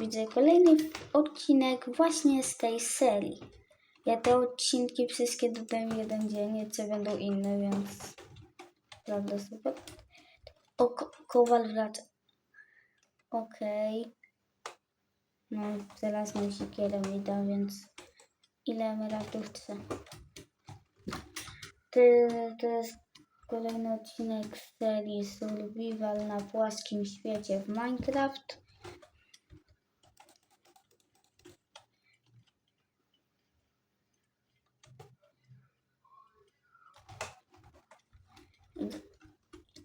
widzę kolejny odcinek właśnie z tej serii. Ja te odcinki wszystkie dodałem jeden dzień, nieco będą inne, więc prawda super. O, ko- Kowal wraca. Okej. No, teraz mi siekierę mi da, więc ile emerytów chce. To, to jest kolejny odcinek serii Survival na płaskim świecie w Minecraft.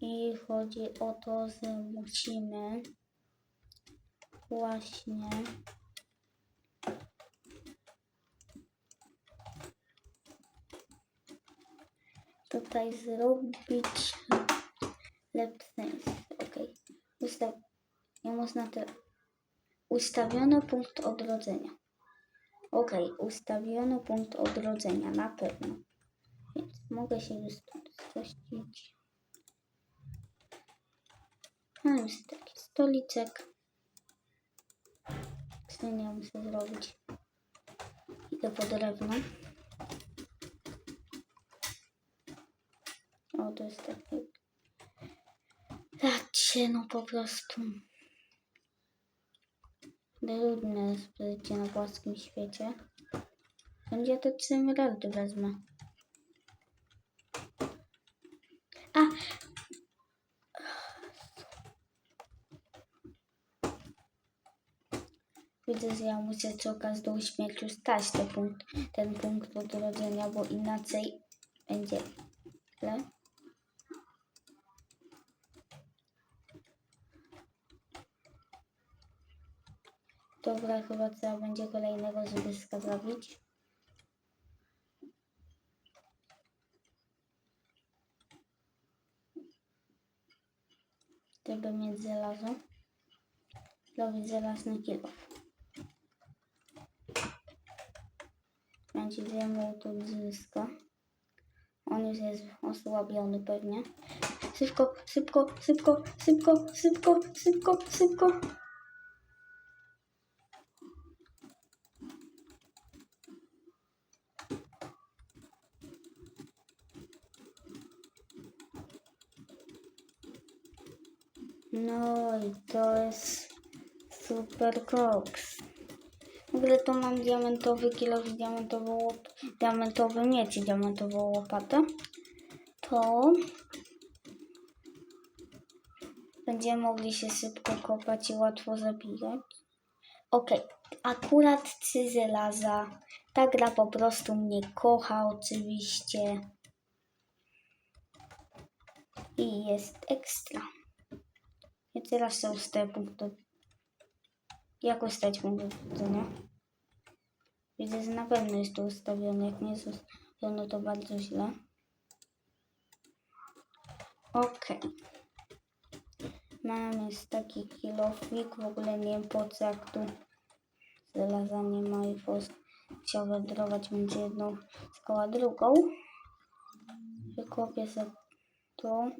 I chodzi o to, że musimy właśnie tutaj zrobić lepsze. Ok. Ustaw... Nie można te... Ustawiono punkt odrodzenia. Ok, ustawiono punkt odrodzenia, na pewno. Mogę się stąd spuścić. Mam już taki stoliczek. Skrzynię muszę zrobić. Idę po drewno. O, to jest takie... Patrzcie, no po prostu. Trudne jest na płaskim świecie. Będzie to emeraldy wezmę. A! Widzę, że ja muszę przy okazji śmierci stać ten punkt, ten punkt odrodzenia, bo inaczej będzie źle. Dobra, chyba trzeba będzie kolejnego zbyska zrobić. Żeby mieć żelazo. Zrobić żelazny kilo. Będzie wiemy tu zyska. On już jest osłabiony pewnie. Szybko, szybko, szybko, szybko, szybko, szybko, szybko. No i to jest super koks. W ogóle to mam diamentowy kilo, diamentową, diamentowy miecz i diamentową łopatę. To będziemy mogli się szybko kopać i łatwo zabijać. Okej, akurat trzy żelaza. Ta gra po prostu mnie kocha oczywiście. I jest ekstra. I teraz są te punkty. Jak ustawić punkt widzenia? Widzę, że na pewno jest to ustawione. Jak nie jest ustawione, to bardzo źle. Ok. Mam jest taki kilofik. W ogóle nie wiem po co, jak tu żelaza ma i chciał wędrować między jedną szkołą a drugą. Wykopię sobie to.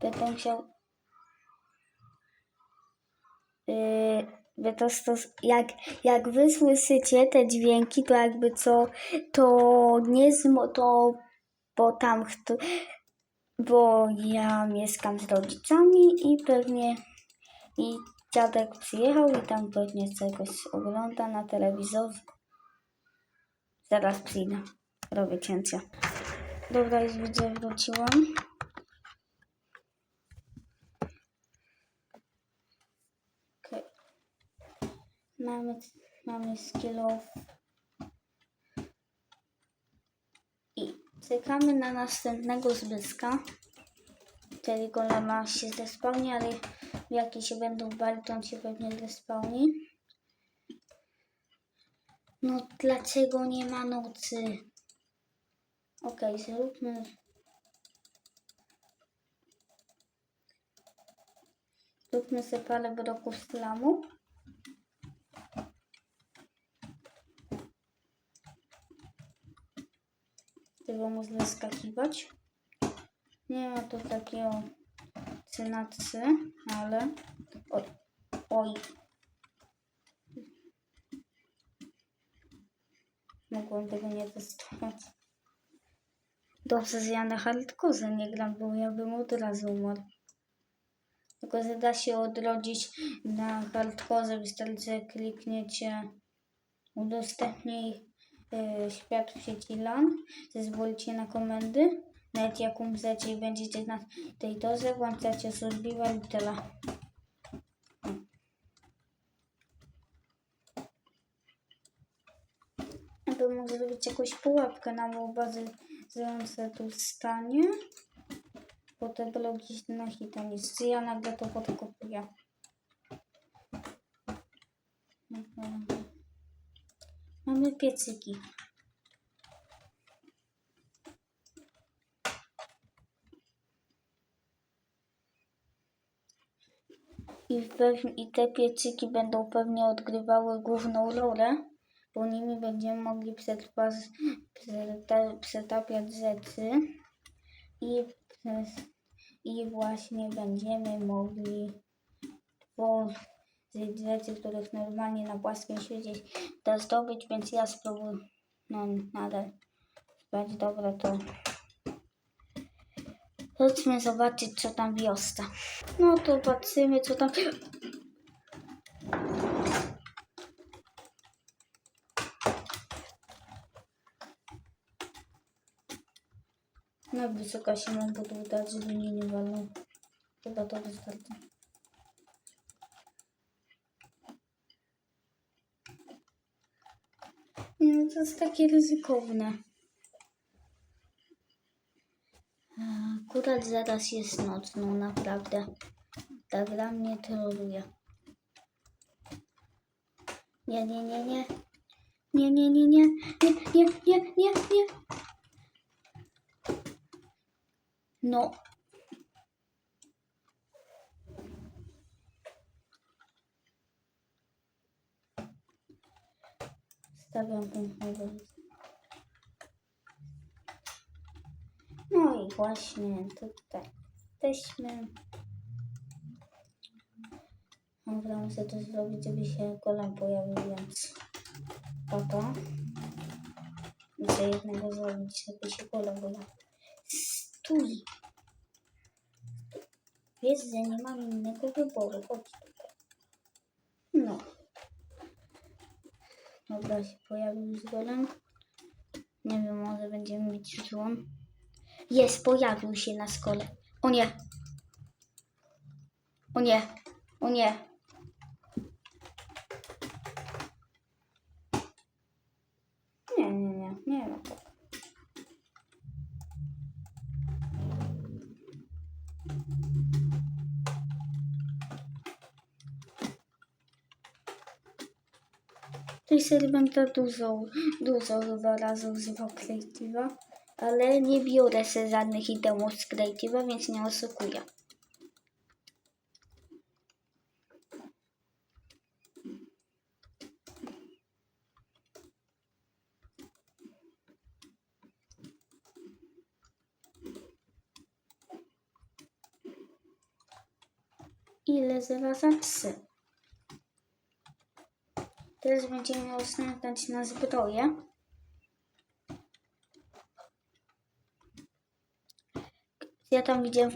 Będę musiał Yy, to stos- jak, jak wy słyszycie te dźwięki, to jakby co, to nie zmo, to, bo tam, bo ja mieszkam z rodzicami i pewnie, i dziadek przyjechał i tam pewnie czegoś ogląda na telewizorze. Zaraz przyjdę, robię cięcie. Dobra, już widzę, wróciłam. Okej. Mamy, mamy skillów. I czekamy na następnego zbyska. Czyli golema się zespałni, ale jak się będą bali, to on się pewnie zespałni. No dlaczego nie ma nocy? Okej, zróbmy. Zróbmy sobie parę bloków slamu. którą można skakiwać. Nie ma tu takiego cynacy, ale... Oj, oj. Mogłem tego nie testować. Dobrze, że ja na hardkorze nie gram, bo ja bym od razu umarł. Tylko, że da się odrodzić na hardkorze, wystarczy, że klikniecie udostępnij y, świat w sieci LAN, zezwolicie na komendy, nawet jak umrzecie i będziecie na tej torze, włączacie survival i tyle. Bym mógł zrobić jakąś pułapkę na że tu stanie. Bo te blogi na hita nic. Ja nagle to podkopuję. Mhm. Mamy piecyki. I, pew- I te piecyki będą pewnie odgrywały główną rolę, bo nimi będziemy mogli przetrwać, przeta- przetapiać rzeczy i, i właśnie będziemy mogli tworzyć rzeczy, których normalnie na płaskim świecie da zdobyć, więc ja spróbuję no, nadal spać. Dobra, to chodźmy zobaczyć, co tam wiosna. No to patrzymy, co tam... No wysoka się mam podłużać, żeby mnie nie walnął. Chyba to wystarczy. No to jest takie ryzykowne. Akurat zaraz jest noc, no naprawdę. Ta gra mnie troluje. Nie, nie, nie, nie. Nie, nie, nie, nie. Nie, nie, nie, nie, nie. No. Stawiam pęcherę. No i właśnie tutaj jesteśmy. Dobra, muszę to zrobić, żeby się golem pojawił, więc oto. Muszę jednego zrobić, żeby się golem pojawił. Stój! Wiesz, że nie mam innego wyboru. Chodź tutaj. No. Dobra, się pojawił już golem. Nie wiem, może będziemy mieć złom. Jest, pojawił się na skole. O nie. O nie. O. Nie, nie, nie. Nie ma tak. Tej serii będę dużo, dużo chyba razy używał Creative'a, ale nie biorę sobie żadnych itemów z Creative'a, więc nie oszukuję. Ile zaraz psy? Teraz będziemy miał oszczędzać na zbroję. Ja tam widziałem.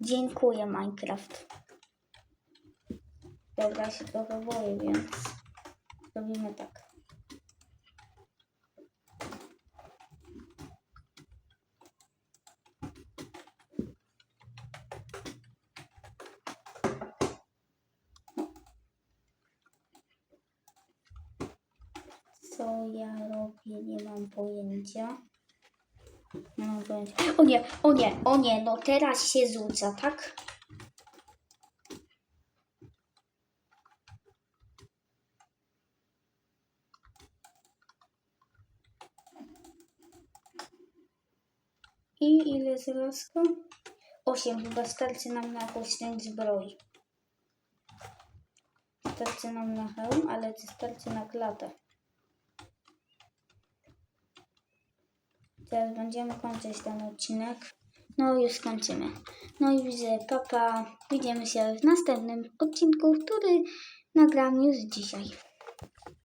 Dziękuję, Minecraft. Dobra, się trochę boję, więc robimy tak. Co ja robię, nie mam pojęcia. Nie mam pojęcia. O nie, o nie, o nie, no teraz się rzuca, tak? I ile zrosło? Osiem, chyba starczy nam na jakąś część zbroi. Starczy nam na hełm, ale czy starczy na klatę? Teraz będziemy kończyć ten odcinek. No już skończymy. No i widzę, papa, widzimy się w następnym odcinku, który nagram już dzisiaj.